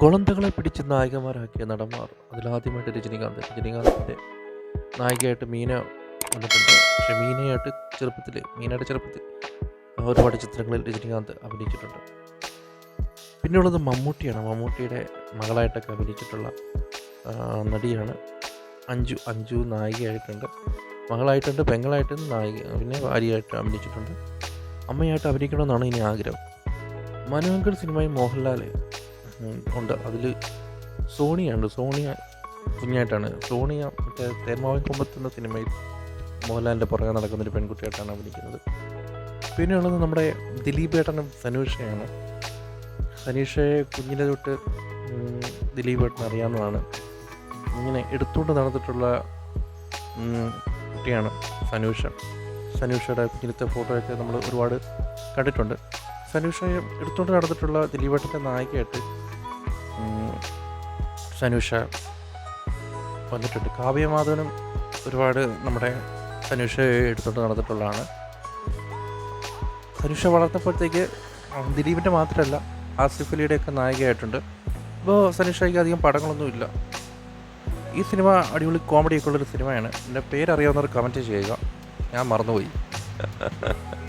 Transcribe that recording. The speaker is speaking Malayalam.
കുളന്തകളെ പിടിച്ച് നായികമാരാക്കിയ നടന്മാർ അതിലാദ്യമായിട്ട് രജനീകാന്ത് രജനീകാന്തിന്റെ നായികയായിട്ട് മീന വന്നിട്ടുണ്ട്. പക്ഷേ മീനയായിട്ട് ചെറുപ്പത്തിൽ മീനയുടെ ചെറുപ്പത്തിൽ ഒരുപാട് ചിത്രങ്ങളിൽ രജനീകാന്ത് അഭിനയിച്ചിട്ടുണ്ട്. പിന്നെയുള്ളത് മമ്മൂട്ടിയാണ്. മമ്മൂട്ടിയുടെ മകളായിട്ടൊക്കെ അഭിനയിച്ചിട്ടുള്ള നടിയാണ് അഞ്ജു. അഞ്ജു നായികയായിട്ടുണ്ട്. മകളായിട്ടുണ്ട് പെങ്ങളായിട്ട് നായിക പിന്നെ ഭാര്യയായിട്ട് അഭിനയിച്ചിട്ടുണ്ട്. അമ്മയായിട്ട് അഭിനയിക്കണമെന്നാണ് ഇനി ആഗ്രഹം. മനോഹർ സിനിമയിൽ മോഹൻലാൽ ഉണ്ട്. അതിൽ സോണിയുണ്ട് സോണിയ കുഞ്ഞായിട്ടാണ്. സോണിയ മറ്റേ തേന്മാവൻ കൊമ്പത്ത് എന്ന സിനിമയിൽ മോഹൻലാലിന്റെ പുറകെ നടക്കുന്നൊരു പെൺകുട്ടിയായിട്ടാണ് അഭിനയിക്കുന്നത്. പിന്നെയുള്ളത് നമ്മുടെ ദിലീപ് ഏട്ടനും സനൂഷയാണ്. സനീഷയെ കുഞ്ഞിലെ തൊട്ട് ദിലീപ് ഏട്ടൻ അറിയാവുന്നതാണ്. ഇങ്ങനെ എടുത്തുകൊണ്ട് നടന്നിട്ടുള്ള കുട്ടിയാണ് സനൂഷ. സനൂഷയുടെ കുഞ്ഞിലത്തെ ഫോട്ടോയൊക്കെ നമ്മൾ ഒരുപാട് കണ്ടിട്ടുണ്ട്. സനൂഷയെ എടുത്തുകൊണ്ട് നടന്നിട്ടുള്ള ദിലീപേട്ടന്റെ നായികയായിട്ട് സനൂഷ വന്നിട്ടുണ്ട്. കാവ്യമാധവനും ഒരുപാട് നമ്മുടെ സനൂഷയെ എടുത്തുകൊണ്ട് നടന്നിട്ടുള്ളതാണ്. സനുഷ വളർന്നപ്പോഴത്തേക്ക് ദിലീപിന്റെ മാത്രമല്ല ആസിഫ് അലിയുടെയൊക്കെ നായികയായിട്ടുണ്ട്. ഇപ്പോൾ സനൂഷയ്ക്ക് അധികം പടങ്ങളൊന്നുമില്ല ഈ സിനിമ അടിപൊളി കോമഡിയൊക്കെ ഉള്ളൊരു സിനിമയാണ്. എന്റെ പേരറിയാവുന്നവർ കമന്റ് ചെയ്യുക. ഞാൻ മറന്നുപോയി.